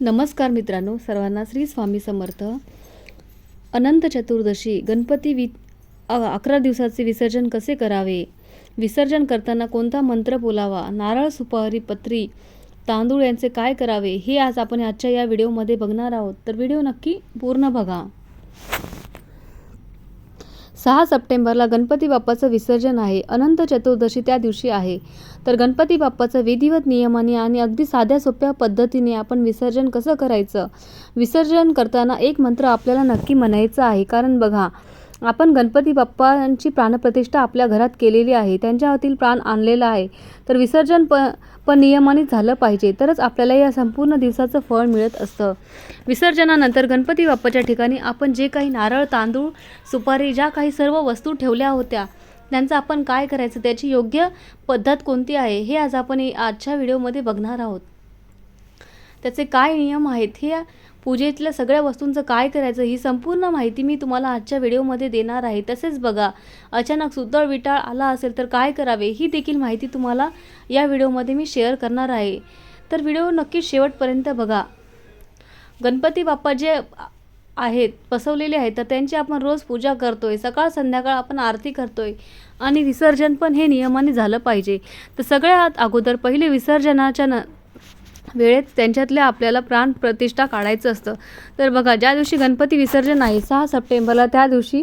नमस्कार मित्रांनो सर्वांना श्री स्वामी समर्थ. अनंत चतुर्दशी गणपती वि अकरा दिवसाचे विसर्जन कसे करावे? विसर्जन करताना कोणता मंत्र बोलावा? नारळ सुपारी पत्री तांदूळ यांचे काय करावे? हे आज आपण आजच्या या व्हिडिओमध्ये बघणार आहोत. तर व्हिडिओ नक्की पूर्ण बघा. सहा सप्टेंबरला गणपती बाप्पाचं विसर्जन आहे. अनंत चतुर्दशी त्या दिवशी आहे. तर गणपती बाप्पाचं विधिवत नियमाने आणि अगदी साध्या सोप्या पद्धतीने आपण विसर्जन कसं करायचं? विसर्जन करताना एक मंत्र आपल्याला नक्की म्हणायचं आहे. कारण बघा आपण गणपती बाप्पांची प्राणप्रतिष्ठा आपल्या घरात केलेली आहे त्यांच्यातील प्राण आणलेला आहे. तर विसर्जन प पण नियमाने झालं पाहिजे तरच आपल्याला या संपूर्ण दिवसाचं फळ मिळत असतं. विसर्जनानंतर गणपती बाप्पाच्या ठिकाणी आपण जे काही नारळ तांदूळ सुपारी ज्या काही सर्व वस्तू ठेवल्या होत्या त्यांचं आपण काय करायचं त्याची योग्य पद्धत कोणती आहे हे आज आपण आजच्या व्हिडिओमध्ये बघणार आहोत. त्याचे काय नियम आहेत हे पूजेतल्या सगळ्या वस्तूंचं काय करायचं ही संपूर्ण माहिती मी तुम्हाला आजच्या व्हिडिओमध्ये देणार आहे. तसेच बघा अचानक सुद्धा विटाळ आला असेल तर काय करावे ही देखील माहिती तुम्हाला या व्हिडिओमध्ये मी शेअर करणार आहे. तर व्हिडिओ नक्की शेवटपर्यंत बघा. गणपती बाप्पा जे आहेत बसवलेले आहेत तर त्यांची आपण रोज पूजा करतोय सकाळ संध्याकाळ आपण आरती करतोय आणि विसर्जन पण हे नियमाने झालं पाहिजे. तर सगळ्यात अगोदर पहिले विसर्जनाच्या न वेळेत त्यांच्यातल्या आपल्याला प्राण प्रतिष्ठा काढायचं असतं. तर बघा ज्या दिवशी गणपती विसर्जन आहे सहा सप्टेंबरला त्या दिवशी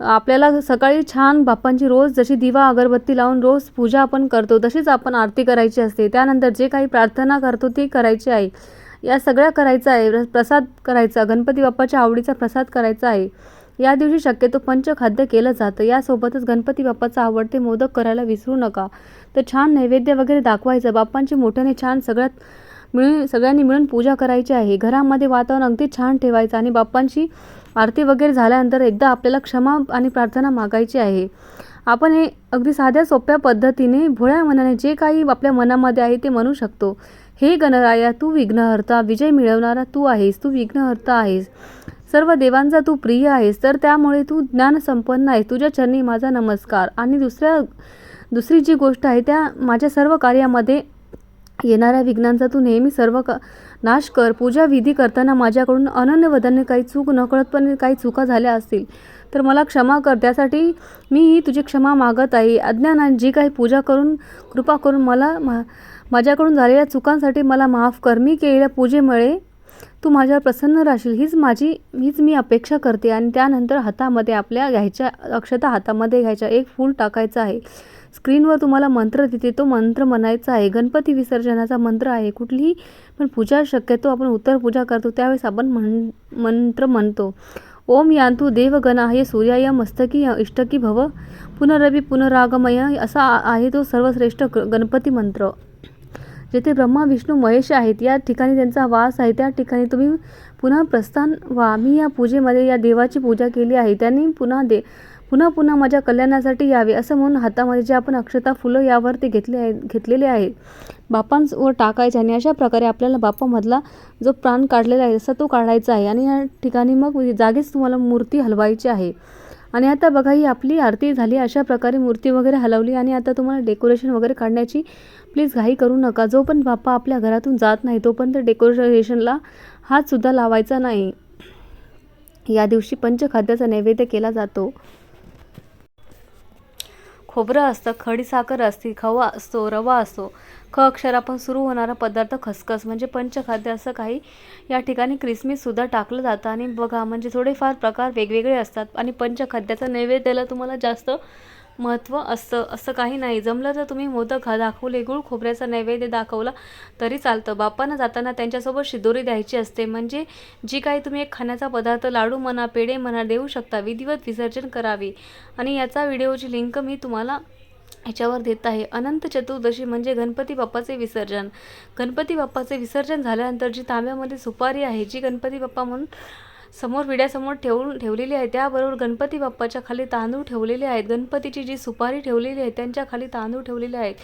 आपल्याला सकाळी छान बाप्पांची रोज जशी दिवा अगरबत्ती लावून रोज पूजा आपण करतो तशीच आपण आरती करायची असते. त्यानंतर जे काही प्रार्थना करतो ती करायची आहे. या सगळ्या करायचं आहे. प्रसाद करायचा गणपती बाप्पाच्या आवडीचा प्रसाद करायचा आहे. या दिवशी शक्यतो पंचखाद्य केलं जातं. यासोबतच गणपती बाप्पाचा आवडते मोदक करायला विसरू नका. तर छान नैवेद्य वगैरे दाखवायचं. बाप्पांची मोठ्याने छान सगळ्यात मिळून सगळ्यांनी मिळून पूजा करायची आहे. घरामध्ये वातावरण अगदी छान ठेवायचं आणि बाप्पांची आरती वगैरे झाल्यानंतर एकदा आपल्याला क्षमा आणि प्रार्थना मागायची आहे. आपण हे अगदी साध्या सोप्या पद्धतीने भोळ्या मनाने जे काही आपल्या मनामध्ये आहे ते म्हणू शकतो. हे गणराया तू विघ्नहर्ता विजय मिळवणारा तू आहेस तू विघ्नहर्ता आहेस. सर्व देवांचा तू प्रिय आहेस तर त्यामुळे तू ज्ञानसंपन्न आहेस. तुझ्या चरणी माझा नमस्कार आणि दुसऱ्या दुसरी जी गोष्ट आहे त्या माझ्या सर्व कार्यामध्ये येणाऱ्या विघ्नांचा तू नेहमी सर्व क नाश कर. पूजा विधी करताना माझ्याकडून अनन्यवधाने काही चूक नकळतपणे काही चुका झाल्या असतील तर मला क्षमा कर. त्यासाठी मी ही तुझी क्षमा मागत आहे. अज्ञानात जी काही पूजा करून कृपा करून मला मा माझ्याकडून झालेल्या चुकांसाठी मला माफ कर. मी केलेल्या पूजेमुळे तू माझ्यावर प्रसन्न राहशील. हीच माझी हीच मी अपेक्षा करते आणि त्यानंतर हातामध्ये आपल्या घ्यायच्या अक्षता हातामध्ये घ्यायच्या एक फूल टाकायचं आहे. स्क्रीनवर तुम्हाला मंत्र देते तो मंत्र म्हणायचा आहे गणपती विसर्जनाचा मंत्र आहे. कुठलीही पण पूजा शक्यतो आपण उत्तर पूजा करतो त्यावेळेस आपण म्हण मंत्र म्हणतो. ओम यान्तु देवगणाय सूर्याय मस्तकी इष्टकी भव पुनरवी पुनरागमय असा आहे तो सर्वश्रेष्ठ ग- गणपती मंत्र. जेथे ब्रह्मा विष्णू महेश आहेत या ठिकाणी त्यांचा वास आहे. त्या ठिकाणी तुम्ही पुन्हा प्रस्थान व्हा. मी या पूजेमध्ये या देवाची पूजा केली आहे. त्यांनी पुन्हा दे पुन्हा पुन्हा माझ्या कल्याणासाठी यावे असं म्हणून हातामध्ये जे आपण अक्षता फुलं यावर ते घेतले आहे घेतलेले आहे बापांवर टाकायचे आणि अशा प्रकारे आपल्याला बापामधला जो प्राण काढलेला आहे असा तो काढायचा आहे आणि या ठिकाणी मग जागीच तुम्हाला मूर्ती हलवायची आहे. आणि आता बघा ही आपली आरती झाली अशा प्रकारे मूर्ती वगैरे हलवली आणि आता तुम्हाला डेकोरेशन वगैरे काढण्याची प्लीज घाई करू नका. जो पण बाप्पा आपल्या घरातून जात नाही तोपर्यंत डेकोरेशनला हातसुद्धा लावायचा नाही. या दिवशी पंचखाद्याचा नैवेद्य केला जातो. खोबरं असतं खडीसाखर असते खवा असतो रवा असतो. ख अक्षरापासून सुरू होणारा पदार्थ खसखस म्हणजे पंचखाद्य असं काही या ठिकाणी क्रिसमिससुद्धा टाकलं जातं. आणि बघा म्हणजे थोडेफार प्रकार वेगवेगळे असतात. आणि पंचखाद्याचा नैवेद्याला तुम्हाला जास्त महत्त्व असतं असं काही नाही. जमलं तर तुम्ही मोदक हा दाखवले गुळ खोबऱ्याचा नैवेद्य दाखवला तरी चालतं. बाप्पांना जाताना त्यांच्यासोबत शिदोरी द्यायची असते. म्हणजे जी काही तुम्ही एक खाण्याचा पदार्थ लाडू म्हणा पेढे म्हणा देऊ शकता विधिवत विसर्जन करावे. आणि याचा व्हिडिओची लिंक मी तुम्हाला ह्याच्यावर देत आहे. अनंत चतुर्दशी म्हणजे गणपती बाप्पाचे विसर्जन. गणपती बाप्पाचे विसर्जन झाल्यानंतर जी तांब्यामध्ये सुपारी आहे जी गणपती बाप्पा म्हणून समोर विड्यासमोर ठेवून ठेवलेली आहे. त्याबरोबर गणपती बाप्पाच्या खाली तांदूळ ठेवलेले आहेत. गणपतीची जी सुपारी ठेवलेली आहे त्यांच्या खाली तांदूळ ठेवलेले आहेत.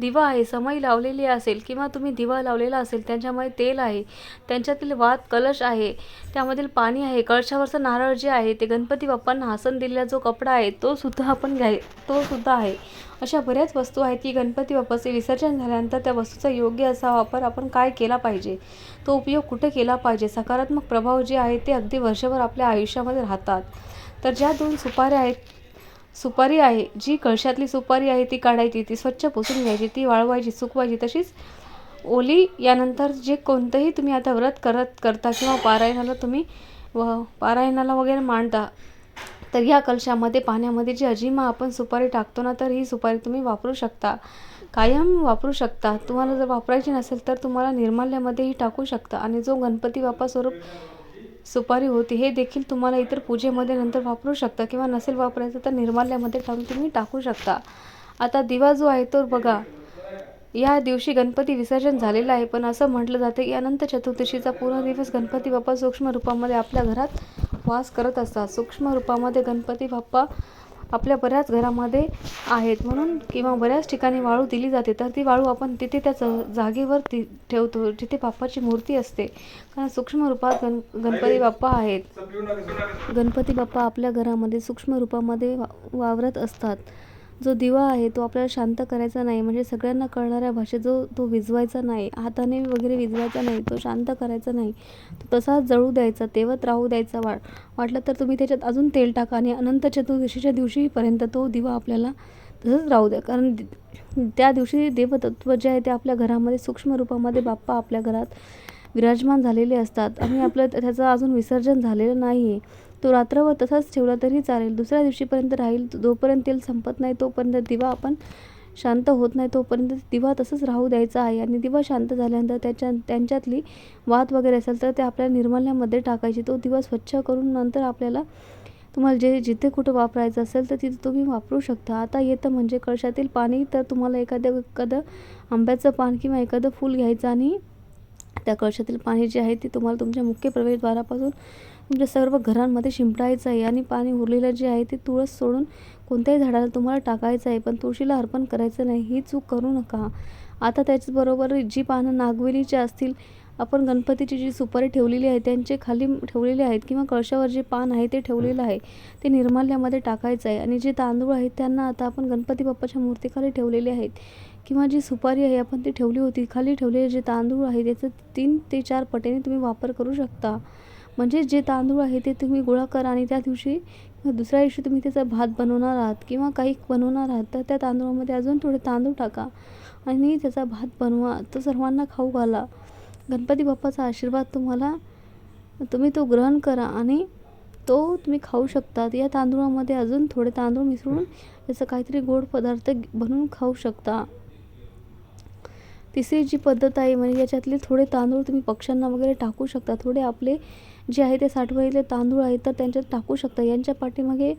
दिवा आहे समई लावलेली असेल किंवा तुम्ही दिवा लावलेला असेल त्यांच्यामध्ये तेल आहे. त्यांच्यातील वात कलश आहे. त्यामधील पाणी आहे. कळशावरचं नारळ जे आहे ते गणपती बाप्पांना हसन दिलेला जो कपडा आहे तो सुद्धा आपण घ्याय तो सुद्धा आहे. अशा बऱ्याच वस्तू आहेत की गणपती बाप्पाचे विसर्जन झाल्यानंतर त्या वस्तूचा योग्य असा वापर आपण काय केला पाहिजे? तो उपयोग कुठे केला पाहिजे? सकारात्मक प्रभाव जे आहे ते अगदी वर्षभर आपल्या आयुष्यामध्ये राहतात. तर ज्या दोन सुपाऱ्या आहेत सुपारी आहे जी कळशातली सुपारी आहे ती काढायची ती स्वच्छ पुसून घ्यायची ती वाळवायची सुकवायची तशीच ओली यानंतर जे कोणतंही तुम्ही आता व्रत करत करता किंवा पारायणाला तुम्ही व पारायणाला वगैरे मांडता तर या कलशामध्ये पाण्यामध्ये जी अजिमा आपण सुपारी टाकतो ना तर ही सुपारी तुम्ही वापरू शकता. कायम वापरू शकता. तुम्हाला जर वापरायची नसेल तर तुम्हाला निर्माल्यामध्येही टाकू शकता. आणि जो गणपती बाप्पा स्वरूप सुपारी होती हे देखील तुम्हाला इतर पूजेमध्ये नंतर वापरू शकता. किंवा नसेल वापरायचं तर निर्माल्यामध्ये टाकून तुम्ही टाकू शकता. आता दिवा जो आहे तो बघा. या दिवशी गणपती विसर्जन झालेलं आहे पण असं म्हटलं जातं की अनंत चतुर्दशीचा पूर्ण दिवस गणपती बाप्पा सूक्ष्म रूपामध्ये आपल्या घरात वास करत असतात. सूक्ष्म रूपामध्ये गणपती बाप्पा आपल्या बऱ्याच घरामध्ये आहेत. म्हणून किंवा बऱ्याच ठिकाणी वाळू दिली जाते तर ती वाळू आपण तिथे त्या ज- जागेवर ती ठेवतो जिथे बाप्पाची मूर्ती असते. कारण सूक्ष्म रूपात गण गणपती बाप्पा आहेत. गणपती बाप्पा आपल्या घरामध्ये सूक्ष्म रूपामध्ये वा वावरत असतात. जो दिवा आहे तो आपल्याला शांत करायचा नाही म्हणजे सगळ्यांना कळणाऱ्या भाषेत जो तो विजवायचा नाही हाताने वगैरे विझवायचा नाही तो शांत करायचा नाही तो तसाच जळू द्यायचा तेवत राहू द्यायचा वा वाटलं तर तुम्ही त्याच्यात अजून तेल टाका आणि अनंत चतुर्दशीच्या दिवशीपर्यंत तो दिवा आपल्याला तसंच राहू द्या. कारण दि- त्या दिवशी देवतत्व जे आहे ते आपल्या घरामध्ये सूक्ष्म रूपामध्ये बाप्पा आपल्या घरात विराजमान झालेले असतात आणि आपलं त्याचं अजून विसर्जन झालेलं नाही आहे तो रात्रभर तसाच ठेवला तरी चालेल. दुसऱ्या दिवशीपर्यंत राहील जोपर्यंत तेल संपत नाही तोपर्यंत दिवा आपण शांत होत नाही तोपर्यंत दिवा तसंच राहू द्यायचा आहे. आणि दिवा शांत झाल्यानंतर त्याच्या त्यांच्यातली वात वगैरे असेल तर ते आपल्या निर्माल्यामध्ये टाकायची. तो दिवा स्वच्छ करून नंतर आपल्याला तुम्हाला जे जिथे कुठं वापरायचं असेल तर तिथे तुम्ही वापरू शकता. आता येतं म्हणजे कळशातील पाणी तर तुम्हाला एखाद्या एखादं आंब्याचं पान किंवा एखादं फूल घ्यायचं आणि त्या कळशातील पाणी जे आहे ते तुम्हाला तुमच्या मुख्य प्रवेशद्वारापासून तुमच्या सर्व घरांमध्ये शिंपडायचं आहे आणि पाणी उरलेलं जे आहे ते तुळस सोडून कोणत्याही झाडाला तुम्हाला टाकायचं आहे पण तुळशीला अर्पण करायचं नाही ही चूक करू नका. आता त्याचबरोबर जी पानं नागवेलीची असतील आपण गणपतीची जी सुपारी ठेवलेली आहे त्यांचे खाली ठेवलेले आहेत किंवा कळशावर जे पान आहे ते ठेवलेलं आहे ते निर्माल्यामध्ये टाकायचं आहे. आणि जे तांदूळ आहेत त्यांना आता आपण गणपती बाप्पाच्या मूर्तीखाली ठेवलेले आहेत. किंवा जी सुपारी आहे आपण ती ठेवली होती खाली ठेवलेले जे तांदूळ आहे त्याचं तीन ते चार पटीने तुम्ही वापर करू शकता. म्हणजे जे तांदूळ आहे ते तुम्ही गोळा करा आणि त्या दिवशी दुसऱ्या दिवशी तुम्ही त्याचा भात बनवणार आहात किंवा काही बनवणार आहात तर त्या तांदूळामध्ये अजून थोडे तांदूळ टाका आणि त्याचा भात बनवा. तो सर्वांना खाऊ घाला. गणपती बाप्पाचा आशीर्वाद तुम्हाला तुम्ही तो ग्रहण करा आणि तो तुम्ही खाऊ शकता. या तांदूळामध्ये अजून थोडे तांदूळ मिसळून त्याचं काहीतरी गोड पदार्थ बनवून खाऊ शकता. तिसरी जी पद्धत आहे म्हणजे याच्यातले थोडे तांदूळ तुम्ही पक्ष्यांना वगैरे टाकू शकता. थोडे आपले जे आहे ते साठवणीतले तांदूळ आहेत तर त्यांच्यात टाकू शकता. यांच्या पाठीमागे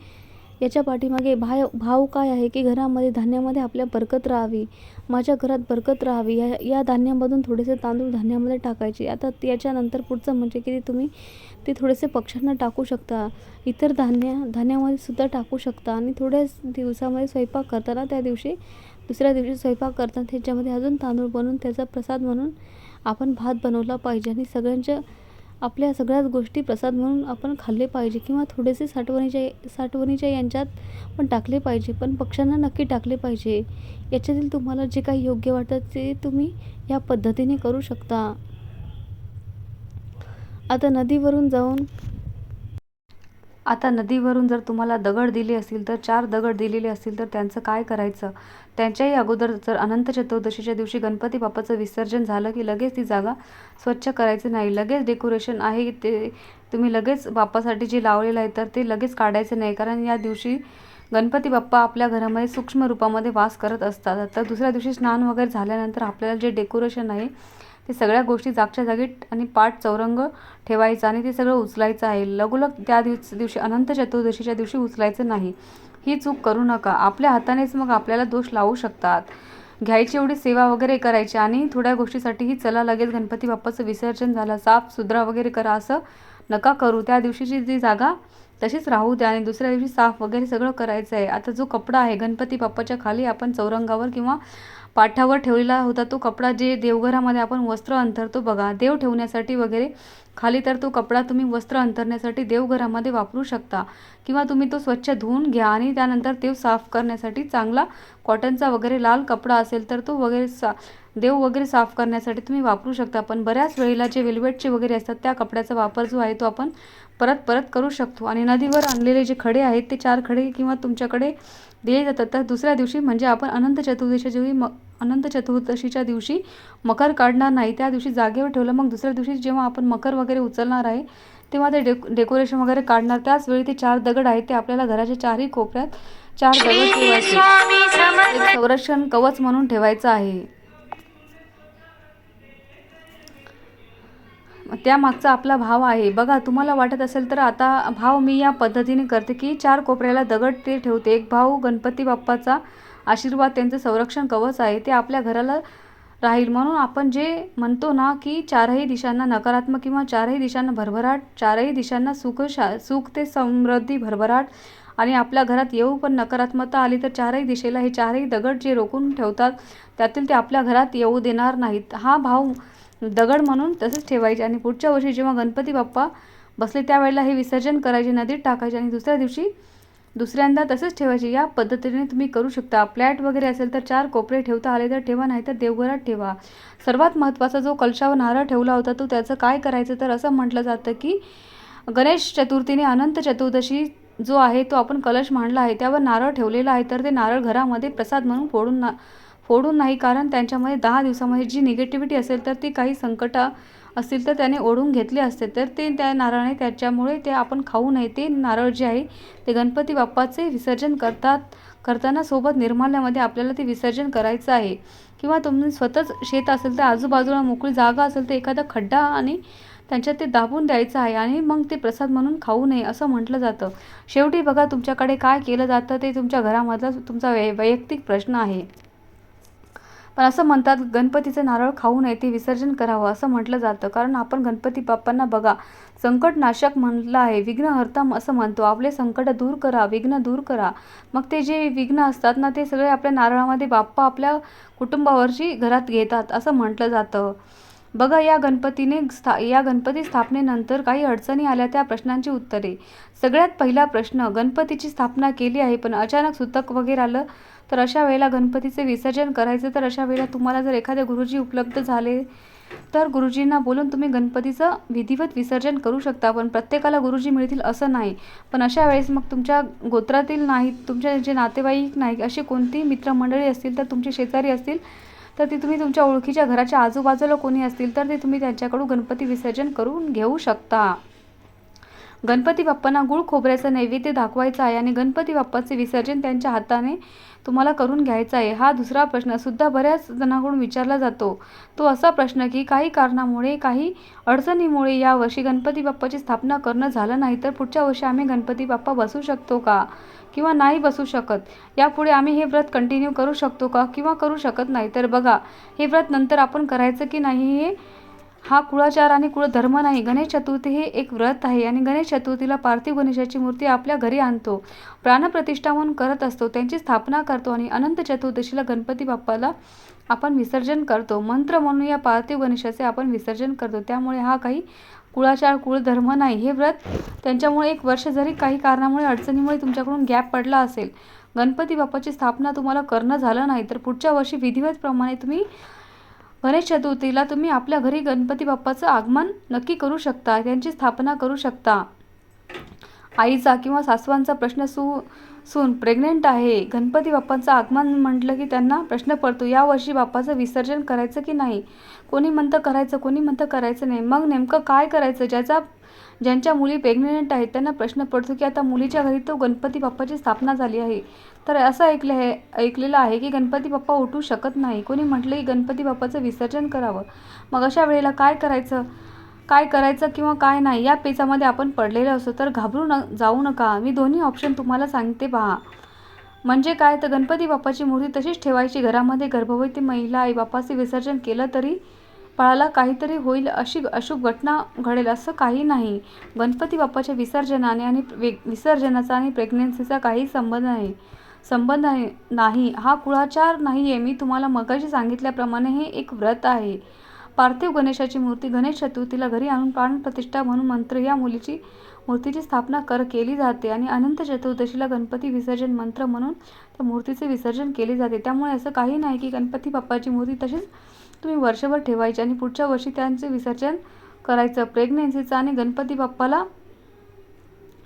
याच्या पाठीमागे भाय भाव काय आहे की घरामध्ये धान्यामध्ये आपल्या बरकत राहावी? माझ्या घरात बरकत राहावी? या या धान्यामधून थोडेसे तांदूळ धान्यामध्ये टाकायचे. आता याच्यानंतर पुढचं म्हणजे की तुम्ही ते थोडेसे पक्ष्यांना टाकू शकता. इतर धान्य धान्यामध्ये सुद्धा टाकू शकता. आणि थोड्याच दिवसामध्ये स्वयंपाक करताना त्या दिवशी दुसऱ्या दिवशी स्वयंपाक करताना त्याच्यामध्ये अजून तांदूळ बनवून त्याचा प्रसाद म्हणून आपण भात बनवला पाहिजे. आणि सगळ्यांच्या आपल्या सगळ्याच गोष्टी प्रसाद म्हणून आपण खाल्ले पाहिजे किंवा थोडेसे साठवणीच्या साठवणीच्या यांच्यात पण टाकले पाहिजे पण पक्ष्यांना नक्की टाकले पाहिजे. याच्यातील तुम्हाला जे काही योग्य वाटतं ते तुम्ही या पद्धतीने करू शकता. आता नदीवरून जाऊन आता नदीवरून जर तुम्हाला दगड दिले असतील तर चार दगड दिलेले असतील तर त्यांचं काय करायचं? त्यांच्याही अगोदर जर अनंत चतुर्दशीच्या दिवशी गणपती बाप्पाचं विसर्जन झालं की लगेच ती जागा स्वच्छ करायची नाही. लगेच डेकोरेशन आहे ते तुम्ही लगेच बाप्पासाठी जे लावलेलं आहे तर ते लगेच काढायचं नाही. कारण या दिवशी गणपती बाप्पा आपल्या घरामध्ये सूक्ष्म रूपामध्ये वास करत असतात. तर दुसऱ्या दिवशी स्नान वगैरे झाल्यानंतर आपल्याला जे डेकोरेशन आहे ते सगळ्या गोष्टी जागच्या जागी आणि पाठ चौरंग ठेवायचं आणि ते सगळं उचलायचं आहे. लगोलग त्या दिवस दिवशी अनंत चतुर्दशीच्या दिवशी उचलायचं नाही. ही चूक करू नका. आपल्या हातानेच मग आपल्याला दोष लावू शकतात. घ्यायची एवढी सेवा वगैरे करायची आणि थोड्या गोष्टीसाठीही चला लगेच गणपती बाप्पाचं विसर्जन झालं. साफ सुधरा वगैरे करा असं नका करू. त्या दिवशीची जी जागा तशीच राहू द्या आणि दुसऱ्या दिवशी साफ वगैरे सगळं करायचं आहे आता जो कपडा आहे गणपती बाप्पाच्या खाली आपण चौरंगावर किंवा पाठावर ठेवलेला होता तो कपडा जे देवघरामध्ये आपण वस्त्र अंतरतो बघा देव ठेवण्यासाठी वगैरे खाली तर तो कपडा तुम्ही वस्त्र अंतरण्यासाठी देवघरामध्ये वापरू शकता किंवा तुम्ही तो स्वच्छ धुवून घ्या आणि त्यानंतर देव साफ करण्यासाठी चांगला कॉटनचा वगैरे लाल कपडा असेल तर तो वगैरे सा देव वगैरे साफ करण्यासाठी तुम्ही वापरू शकता. पण बऱ्याच वेळेला जे वेल्वेटचे वगैरे असतात त्या कपड्याचा वापर जो आहे तो आपण परत परत करू शकतो. आणि नदीवर आणलेले जे खडे आहेत ते चार खडे किंवा तुमच्याकडे दिले जातात. तर दुसऱ्या दिवशी म्हणजे आपण अनंत चतुर्दशीच्या दिवशी म अनंत चतुर्दशीच्या दिवशी मकर काढणार नाही. त्या दिवशी जागेवर ठेवलं मग दुसऱ्या दिवशी जेव्हा आपण मकर वगैरे उचलणार आहे तेव्हा ते डेक डेकोरेशन वगैरे काढणार. त्याच वेळी ते चार दगड आहेत ते आपल्याला घराच्या चारही कोपऱ्यात चार दगड ठेवायचे संरक्षण कवच म्हणून ठेवायचं आहे. त्यामागचा आपला भाव आहे. बघा तुम्हाला वाटत असेल तर आता भाव मी या पद्धतीने करते की चार कोपऱ्याला दगड ते ठेवते. एक भाऊ गणपती बाप्पाचा आशीर्वाद त्यांचं संरक्षण कवच आहे ते आपल्या घराला राहील. म्हणून आपण जे म्हणतो ना की चारही दिशांना नकारात्मक किंवा चारही दिशांना भरभराट चारही दिशांना सुख शा सुख ते समृद्धी भरभराट आणि आपल्या घरात येऊ पण नकारात्मकता आली तर चारही दिशेला हे चारही दगड जे रोखून ठेवतात त्यातील ते आपल्या घरात येऊ देणार नाहीत. हा भाव दगड म्हणून तसंच ठेवायचे. आणि पुढच्या वर्षी जेव्हा गणपती बाप्पा बसले त्यावेळेला हे विसर्जन करायचे नदीत टाकायचे आणि दुसऱ्या दिवशी दुसऱ्यांदा तसंच ठेवायचे. या पद्धतीने तुम्ही करू शकता. फ्लॅट वगैरे असेल तर चार कोपरे ठेवता आले तर ठेवा नाही तर देवघरात ठेवा. सर्वात महत्त्वाचा जो कलशावर नारळ ठेवला होता तो त्याचं काय करायचं? तर असं म्हटलं जातं की गणेश चतुर्थीने अनंत चतुर्दशी जो आहे तो आपण कलश मांडला आहे त्यावर नारळ ठेवलेला आहे तर ते नारळ घरामध्ये प्रसाद म्हणून फोडून ना फोडून नाही कारण त्यांच्यामध्ये दहा दिवसामध्ये जी निगेटिव्हिटी असेल तर ती काही संकट असतील तर त्याने ओढून घेतले असते. तर ते त्या नारळाने त्याच्यामुळे ते आपण खाऊ नये. ते नारळ जे आहे ते गणपती बाप्पाचे विसर्जन करतात करताना सोबत निर्माल्यामध्ये आपल्याला ते विसर्जन करायचं आहे. किंवा तुम्ही स्वतःच शेत असेल तर आजूबाजूला मोकळी जागा असेल तर एखादा खड्डा आणि त्यांच्यात ते दाबून द्यायचं आहे आणि मग ते प्रसाद म्हणून खाऊ नये असं म्हटलं जातं. शेवटी बघा तुमच्याकडे काय केलं जातं ते तुमच्या घरामधला तुमचा वै वैयक्तिक प्रश्न आहे. पण असं म्हणतात गणपतीचं नारळ खाऊ नये ते विसर्जन करावं असं म्हटलं जातं. कारण आपण गणपती बाप्पांना बघा संकटनाशक म्हणलं आहे विघ्नहर्ता असं म्हणतो. आपले संकट दूर करा विघ्न दूर करा. मग ते जे विघ्न असतात ना ते सगळे आपल्या नारळामध्ये बाप्पा आपल्या कुटुंबावरची घरात घेतात असं म्हटलं जातं. बघा या गणपतीने स्था या गणपती स्थापनेनंतर काही अडचणी आल्या त्या प्रश्नांची उत्तरे. सगळ्यात पहिला प्रश्न गणपतीची स्थापना केली आहे पण अचानक सुतक वगैरे आलं तर अशा वेळेला गणपतीचे विसर्जन करायचं. तर अशा वेळेला तुम्हाला जर एखादे गुरुजी उपलब्ध झाले तर गुरुजींना बोलून तुम्ही गणपतीचं विधिवत विसर्जन करू शकता. पण प्रत्येकाला गुरुजी मिळतील असं नाही. पण अशा वेळेस मग तुमच्या गोत्रातील नाहीत तुमच्या जे नातेवाईक नाही अशी कोणतीही मित्रमंडळी असतील तर तुमचे शेजारी असतील तर ती तुम्ही तुमच्या ओळखीच्या घराच्या आजूबाजूला कोणी असतील तर ते तुम्ही त्यांच्याकडून गणपती विसर्जन करून घेऊ शकता. गणपती बाप्पांना गुळ खोबऱ्याचा नैवेद्य दाखवायचा आहे आणि गणपती बाप्पाचे विसर्जन त्यांच्या हाताने तुम्हाला करून घ्यायचा आहे. हा दुसरा प्रश्न सुद्धा बऱ्याच जणांकडून विचारला जातो. तो असा प्रश्न की काही कारणामुळे काही अडचणीमुळे यावर्षी गणपती बाप्पाची स्थापना करणं झालं नाही तर पुढच्या वर्षी आम्ही गणपती बाप्पा बसू शकतो का? किंवा नाही बसू शकत. यापुढे आम्ही हे व्रत कंटिन्यू करू शकतो का? किंवा करू शकत नाही. तर बघा हे व्रत नंतर आपण करायचं की नाही हे हा कुळाचार आणि कुळधर्म नाही. गणेश चतुर्थी हे एक व्रत आहे आणि गणेश चतुर्थीला पार्थिव गणेशाची मूर्ती आपल्या घरी आणतो. प्राणप्रतिष्ठा म्हणून करत असतो. त्यांची स्थापना करतो आणि अनंत चतुर्दशीला गणपती बाप्पाला आपण विसर्जन करतो. मंत्र म्हणून या पार्थिव गणेशाचे आपण विसर्जन करतो. त्यामुळे हा काही कुळाचार कुळधर्म नाही. हे व्रत त्यांच्यामुळे एक वर्ष जरी काही कारणामुळे अडचणीमुळे तुमच्याकडून गॅप पडला असेल गणपती बाप्पाची स्थापना तुम्हाला करणं झालं नाही तर पुढच्या वर्षी विधिवतप्रमाणे तुम्ही गणेश चतुर्थीला तुम्ही आपल्या घरी गणपती बाप्पाचं आगमन नक्की करू शकता त्यांची स्थापना करू शकता. आईचा किंवा सासवांचा प्रश्न सु सून प्रेग्नेंट आहे. गणपती बाप्पांचं आगमन म्हटलं की त्यांना प्रश्न पडतो यावर्षी बाप्पाचं विसर्जन करायचं की नाही? कोणी म्हणतं करायचं कोणी म्हणतं करायचं नाही. मग नेमकं काय करायचं? ज्याचा ज्यांच्या मुली प्रेग्नेंट आहेत त्यांना प्रश्न पडतो की आता मुलीच्या घरी तो गणपती बाप्पाची स्थापना झाली आहे. तर असं ऐकलं आहे ऐकलेलं आहे की गणपती बाप्पा उठू शकत नाही. कोणी म्हटलं की गणपती बाप्पाचं विसर्जन करावं? मग अशा वेळेला काय करायचं? काय करायचं किंवा काय नाही या पेचामध्ये आपण पडलेलं असतो. तर घाबरू न जाऊ नका. मी दोन्ही ऑप्शन तुम्हाला सांगते पहा. म्हणजे काय? तर गणपती बाप्पाची मूर्ती तशीच ठेवायची. घरामध्ये गर्भवती महिला आई बाप्पाचे विसर्जन केलं तरी बाळाला काहीतरी होईल अशी अशुभ घटना घडेल असं काही नाही. गणपती बाप्पाच्या विसर्जनाने आणि विसर्जनाचा आणि प्रेग्नेन्सीचा काही संबंध नाही. संबंध आहे नाही. हा कुळाचार नाही आहे मी तुम्हाला मगाशी सांगितल्याप्रमाणे हे एक व्रत आहे. पार्थिव गणेशाची मूर्ती गणेश चतुर्थीला घरी आणून प्राणप्रतिष्ठा म्हणून मंत्र या मुलीची मूर्तीची स्थापना कर केली जाते आणि अनंत चतुर्दशीला गणपती विसर्जन मंत्र म्हणून त्या मूर्तीचे विसर्जन केले जाते. त्यामुळे असं काही नाही की गणपती बाप्पाची मूर्ती तशीच तुम्ही वर्षभर ठेवायची आणि पुढच्या वर्षी त्यांचे विसर्जन करायचं. प्रेग्नेन्सीचा आणि गणपती बाप्पाला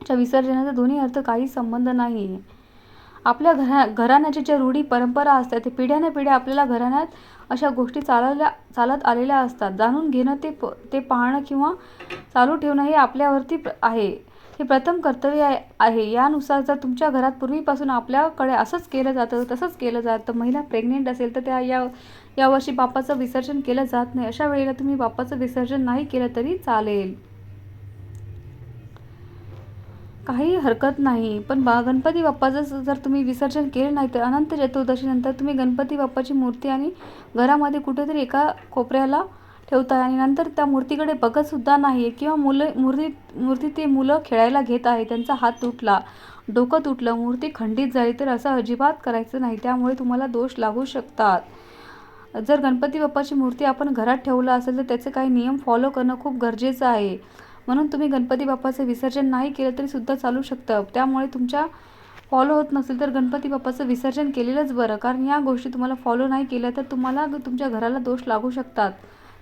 च्या विसर्जनाचा दोन्ही अर्थ काही संबंध नाही आहे आपल्या घरा घराण्याच्या ज्या रूढी परंपरा असतात ते पिढ्याने पिढ्या आपल्याला घराण्यात अशा गोष्टी चालवल्या चालत आलेल्या असतात. जाणून घेणं ते प ते पाहणं किंवा चालू ठेवणं हे आपल्यावरती प्र- आहे. हे प्रथम कर्तव्य आहे- आहे. यानुसार जर तुमच्या घरात पूर्वीपासून आपल्याकडे असंच केलं जातं तसंच केलं जातं महिला प्रेग्नेंट असेल तर त्या या यावर्षी बापाचं विसर्जन केलं जात नाही. अशा वेळेला तुम्ही बाप्पाचं विसर्जन नाही केलं तरी चालेल. काही हरकत नाही. पण बा गणपती बाप्पाचं जर तुम्ही विसर्जन केलं नाही तर अनंत चतुर्दशीनंतर तुम्ही गणपती बाप्पाची मूर्ती आणि घरामध्ये कुठेतरी एका कोपऱ्याला ठेवताय. आणि नंतर त्या मूर्तीकडे बघतसुद्धा नाही. आहे किंवा मुलं मूर्ती मूर्ती ते मुलं खेळायला घेत आहे. त्यांचा हात तुटला डोकं तुटलं मूर्ती खंडित झाली तर असं अजिबात करायचं नाही. त्यामुळे तुम्हाला दोष लागू शकतात. जर गणपती बाप्पाची मूर्ती आपण घरात ठेवलं असेल तर त्याचे काही नियम फॉलो करणं खूप गरजेचं आहे. म्हणून तुम्ही गणपती बाप्पाचं विसर्जन नाही केलं तरी सुद्धा चालू शकतं. त्यामुळे तुमच्या फॉलो होत नसेल तर गणपती बाप्पाचं विसर्जन केलेलंच बरं. कारण या गोष्टी तुम्हाला फॉलो नाही केल्या तर तुम्हाला ग- तुमच्या घराला दोष लागू शकतात.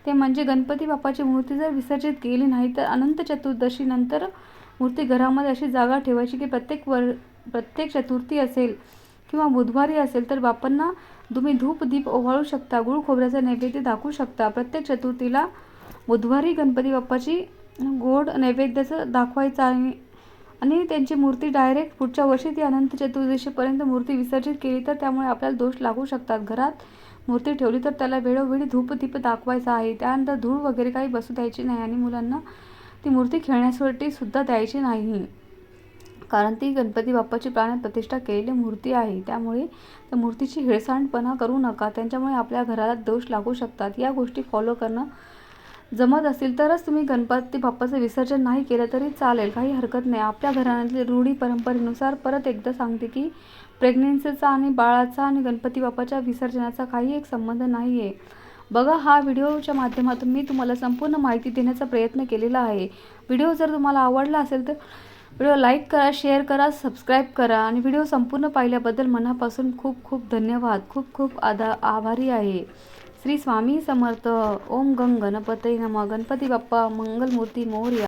ते म्हणजे गणपती बाप्पाची मूर्ती जर विसर्जित केली नाही तर अनंत चतुर्दशीनंतर मूर्ती घरामध्ये अशी जागा ठेवायची की प्रत्येक वर प्रत्येक चतुर्थी असेल किंवा बुधवारी असेल तर बाप्पांना तुम्ही धूप दीप ओवाळू शकता गुळ खोबऱ्याचा नैवेद्य दाखवू शकता. प्रत्येक चतुर्थीला बुधवारी गणपती बाप्पाची गोड नैवेद्याचं दाखवायचं आहे. आणि त्यांची मूर्ती डायरेक्ट पुढच्या वर्षी ती अनंत चतुर्दशीपर्यंत मूर्ती विसर्जित केली तर त्यामुळे आपल्याला दोष लागू शकतात. घरात मूर्ती ठेवली तर त्याला वेळोवेळी धूपदीप दाखवायचा आहे. त्यानंतर धूळ वगैरे काही बसू द्यायची नाही आणि मुलांना ती मूर्ती खेळण्यासाठी सुद्धा द्यायची नाही. कारण ती गणपती बाप्पाची प्राणप्रतिष्ठा केलेली मूर्ती आहे. त्यामुळे त्या मूर्तीची हेळसांडपणा करू नका. त्यांच्यामुळे आपल्या घराला दोष लागू शकतात. या गोष्टी फॉलो करणं जमत असेल तरच तुम्ही गणपती बाप्पाचं विसर्जन नाही केलं तरी चालेल. काही हरकत नाही. आपल्या घराण्यातली रूढी परंपरेनुसार परत एकदा सांगते की प्रेग्नेन्सीचा आणि बाळाचा आणि गणपती बाप्पाच्या विसर्जनाचा काही एक संबंध नाही आहे बघा हा व्हिडिओच्या माध्यमातून मी तुम्हाला संपूर्ण माहिती देण्याचा प्रयत्न केलेला आहे. व्हिडिओ जर तुम्हाला आवडला असेल तर व्हिडिओ लाईक करा शेअर करा सबस्क्राईब करा आणि व्हिडिओ संपूर्ण पाहिल्याबद्दल मनापासून खूप खूप धन्यवाद. खूप खूप आदा आभारी आहे. श्री स्वामी समर्थ. ओम गंग गणपती नम. गणपती बाप्पा मंगलमूर्ती मोरया.